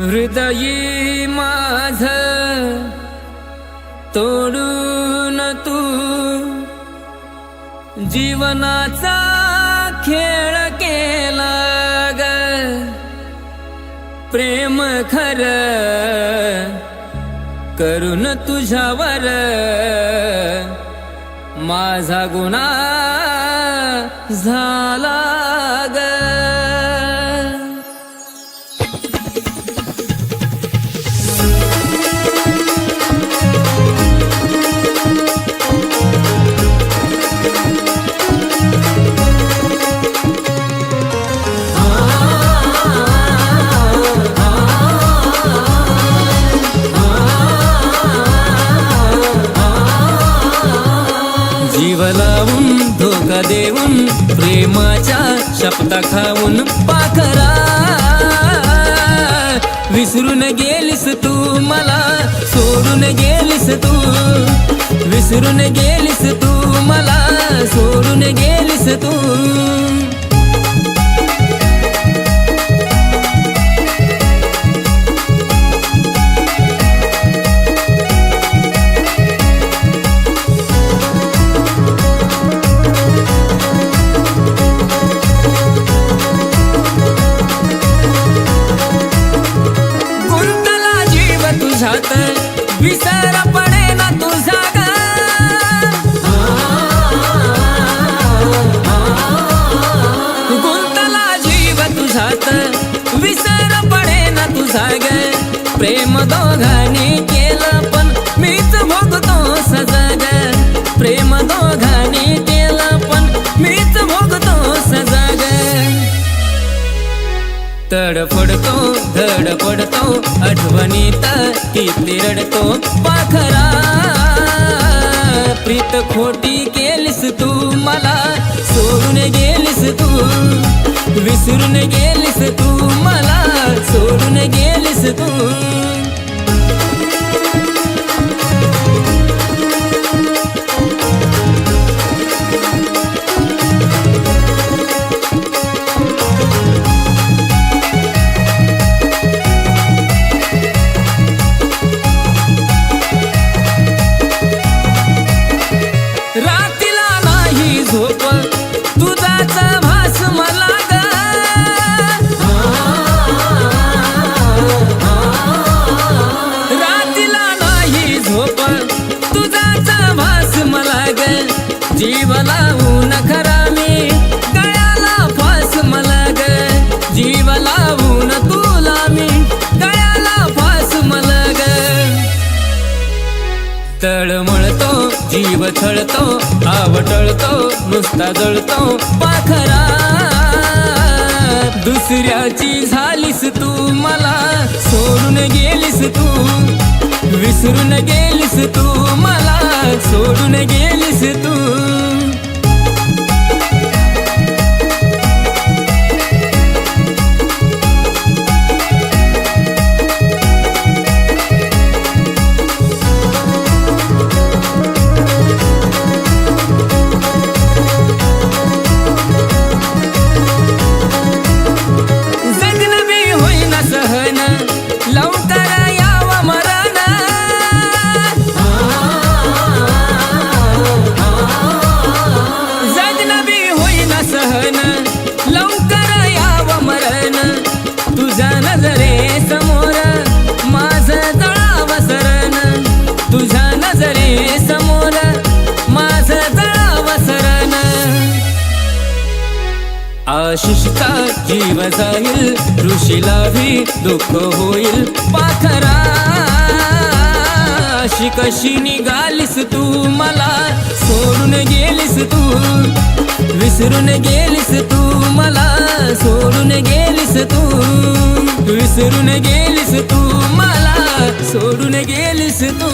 हृदयी माझ तोडून तू जीवनाचा खेळ केला ग. प्रेम खर करून तुझ्यावर माझा गुन्हा झाला ग. जीव लावून धोका देऊन प्रेमाच्या शपथा खाऊन पाखरा. विसरून गेलीस तू मला सोडून गेलीस तू. विसरून गेलीस तू मला सोडून गेलीस तू. तुझा प्रेम दोघांनी केलं पण मीच भोगतो सजा ग प्रेम दोघांनी केलं पण मीच भोगतो सजा ग तडफडतो धडपडतो आठवणीत किती रडतो पाखरा. प्रीत खोटी केलीस तू मला सोडून गेलीस तू विसरून गेलीस तू. जीव लावून खरा मी. गळ्याला फास मला ग जीव लावून तुला मी. गळ्याला फास मला ग तळमळतो जीव छळतो आवटळतो नुसता जळतो. पाखरा दुसऱ्याची झालीस तू मला. सोडून गेलीस तू विसरून गेलीस तू मला. सोडून गेलीस तू. होईना सहन लवकर याव मरण. तुझ्या नजरे समोर माझ तळाव सरण. तुझ्या नजरे समोर माझ तळाव सरण. आशिषचा जीव जाईल ऋषीला भी दुःख होईल. पाखरा अशी कशी निघालीस तू मला? सोडून गेलीस तू? विसरून गेलीस तू मला सोडून गेलीस तू. विसरून गेलीस तू मला सोडून गेलीस तू.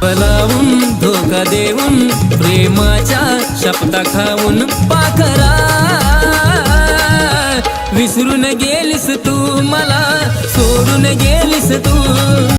बलावून धोका देऊन प्रेमाच्या शपथा खाऊन पाखरा. विसरून गेलीस तू मला सोडून गेलीस तू.